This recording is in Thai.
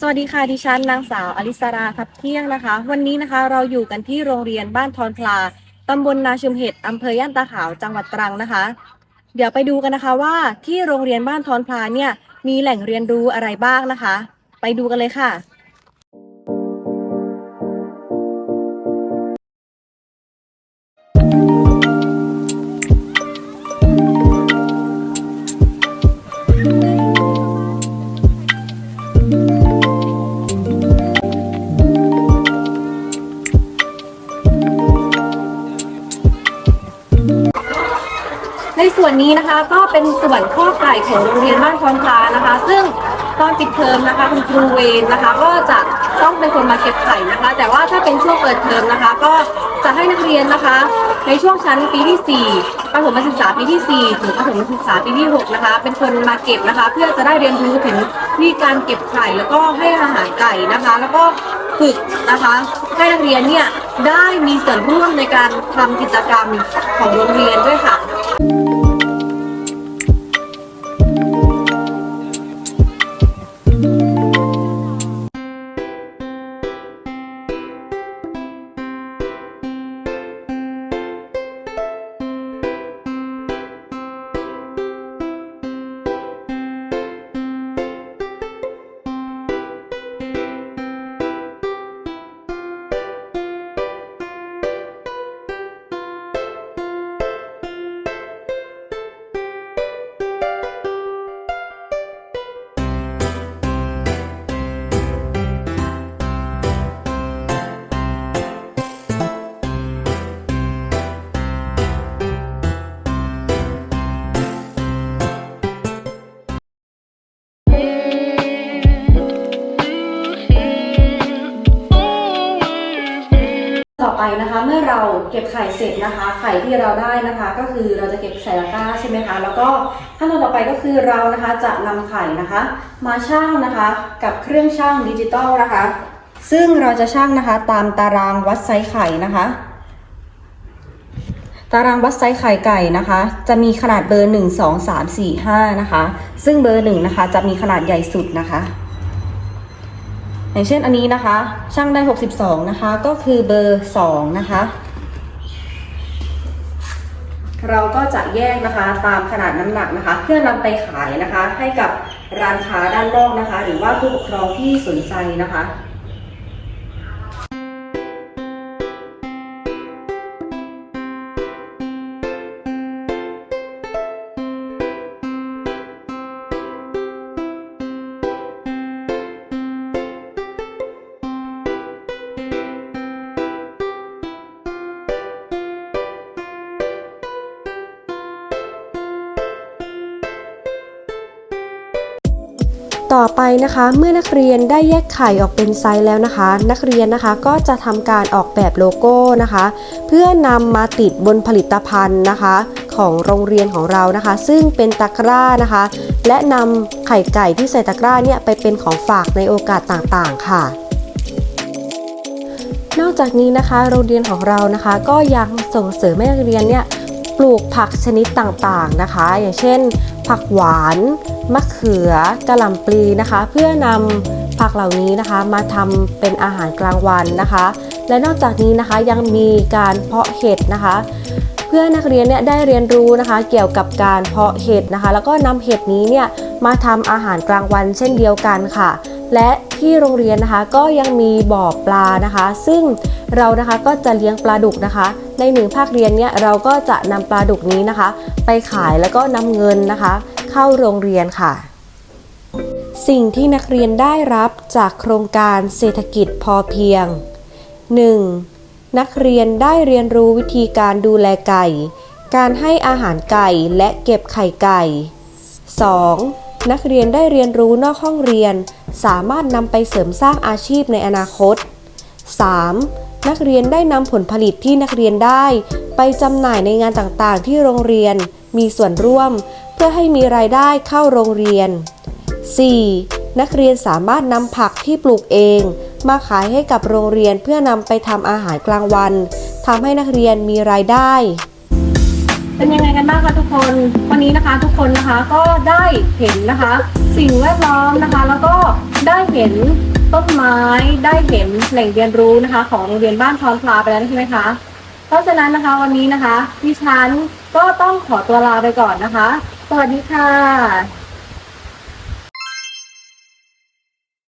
สวัสดีค่ะ ดิฉันนางสาวอลิสราทับเที่ยงนะคะ วันนี้นะคะเราอยู่กันที่โรงเรียนบ้านทอนพลาตำบลนาชุมเห็ดอำเภอย่านตาขาวจังหวัดตรังนะคะ เดี๋ยวไปดูกันนะคะว่าที่โรงเรียนบ้านทอนพลาเนี่ยมีแหล่งเรียนรู้อะไรบ้างนะคะ ไปดูกันเลยค่ะ วนนี้นะคะก็เป็นส่วนข้อไก่ของโรงเรียนบ้านคอนพลานะคะ ซึ่งตอนปิดเทอมนะคะคุณครูเวรนะคะ ก็จะต้องเป็นคนมาเก็บไข่นะคะ แต่ว่าถ้าเป็นช่วงเปิดเทอมนะคะ ก็จะให้นักเรียนนะคะ ในช่วงชั้นปีที่4ประถมศึกษาปีที่4ถึงประถมศึกษาปีที่6นะคะเป็นคนมาเก็บนะคะ เพื่อจะได้เรียนรู้ถึงวิธีการเก็บไข่แล้วก็ให้อาหารไก่นะคะ แล้วก็ฝึกนะคะให้นักเรียนเนี่ยได้มีส่วนร่วมในการทำกิจกรรมของโรงเรียนด้วยค่ะ ต่อไปนะคะเมื่อเราเก็บไข่เสร็จนะคะ ไข่ที่เราได้นะคะ ก็คือเราจะเก็บใส่ตะกร้าใช่ไหมคะ แล้วก็ขั้นตอนต่อไปก็คือเรานะคะจะนำไข่นะคะ มาชั่งนะคะ กับเครื่องชั่งดิจิตอลนะคะ ซึ่งเราจะชั่งนะคะตามตารางวัดไซส์ไข่นะคะ ตารางวัดไซส์ไข่ไก่นะคะ จะมีขนาดเบอร์ 1 2 3 4 5 นะคะ ซึ่งเบอร์1นะคะจะมีขนาดใหญ่สุดนะคะ อย่างเช่นอันนี้นะคะ ช่างได้ 62 นะคะ ก็คือเบอร์ 2 นะคะ เราก็จะแยกนะคะตามขนาดน้ำหนักนะคะ เพื่อนำไปขายนะคะ ให้กับร้านค้าด้านนอกนะคะ หรือว่าผู้ปกครองที่สนใจนะคะ ต่อไปนะคะเมื่อนักเรียนได้แยกไข่ออกเป็นไซส์แล้วนะคะ นักเรียนนะคะก็จะทำการออกแบบโลโก้นะคะ เพื่อนำมาติดบนผลิตภัณฑ์นะคะ ของโรงเรียนของเรานะคะ ซึ่งเป็นตะกร้านะคะ และนำไข่ไก่ที่ใส่ตะกร้าเนี่ยไปเป็นของฝากในโอกาสต่างๆ ค่ะนอกจากนี้นะคะ โรงเรียนของเรานะคะ ก็ยังส่งเสริมให้นักเรียนเนี่ยปลูกผักชนิดต่างๆนะคะ อย่างเช่น ผักหวาน มะเขือกระหล่ำปลีนะคะ เพื่อนำผักเหล่านี้นะคะ มาทำเป็นอาหารกลางวันนะคะ และนอกจากนี้นะคะยังมีการเพาะเห็ดนะคะ เพื่อนักเรียนเนี่ยได้เรียนรู้นะคะ เกี่ยวกับการเพาะเห็ดนะคะ แล้วก็นำเห็ดนี้เนี่ยมาทำอาหารกลางวันเช่นเดียวกันค่ะ และที่โรงเรียนนะคะก็ยังมีบ่อปลานะคะ ซึ่ง เรานะคะก็จะเลี้ยงปลาดุกนะคะ ในหนึ่งภาคเรียนเนี่ยเราก็จะนำปลาดุกนี้นะคะ ไปขายแล้วก็นำเงินนะคะ เข้าโรงเรียนค่ะ สิ่งที่นักเรียนได้รับจากโครงการเศรษฐกิจพอเพียง 1. นักเรียนได้เรียนรู้วิธีการดูแลไก่ การให้อาหารไก่และเก็บไข่ไก่ 2. นักเรียนได้เรียนรู้นอกห้องเรียน สามารถนำไปเสริมสร้างอาชีพในอนาคต 3. นักเรียนได้นำผลผลิตที่นักเรียนได้ ไปจำหน่ายในงานต่างๆ ที่โรงเรียนมีส่วนร่วม เพื่อให้มีรายได้เข้าโรงเรียน 4. นักเรียนสามารถนำผักที่ปลูกเอง มาขายให้กับโรงเรียนเพื่อนำไปทำอาหารกลางวันทำให้นักเรียนมีรายได้ เป็นยังไงกันบ้างคะทุกคนวันนี้นะคะทุกคนนะคะก็ได้เห็นนะคะ สิ่งแวดล้อมนะคะ แล้วก็ได้เห็น ต้นไม้ได้เห็นแหล่งเรียนรู้นะคะ ของโรงเรียนบ้านทอนพลาไปแล้วใช่ไหมคะเพราะฉะนั้นนะคะวันนี้นะคะดิฉันก็ต้องขอตัวลาไปก่อนนะคะ สวัสดีค่ะ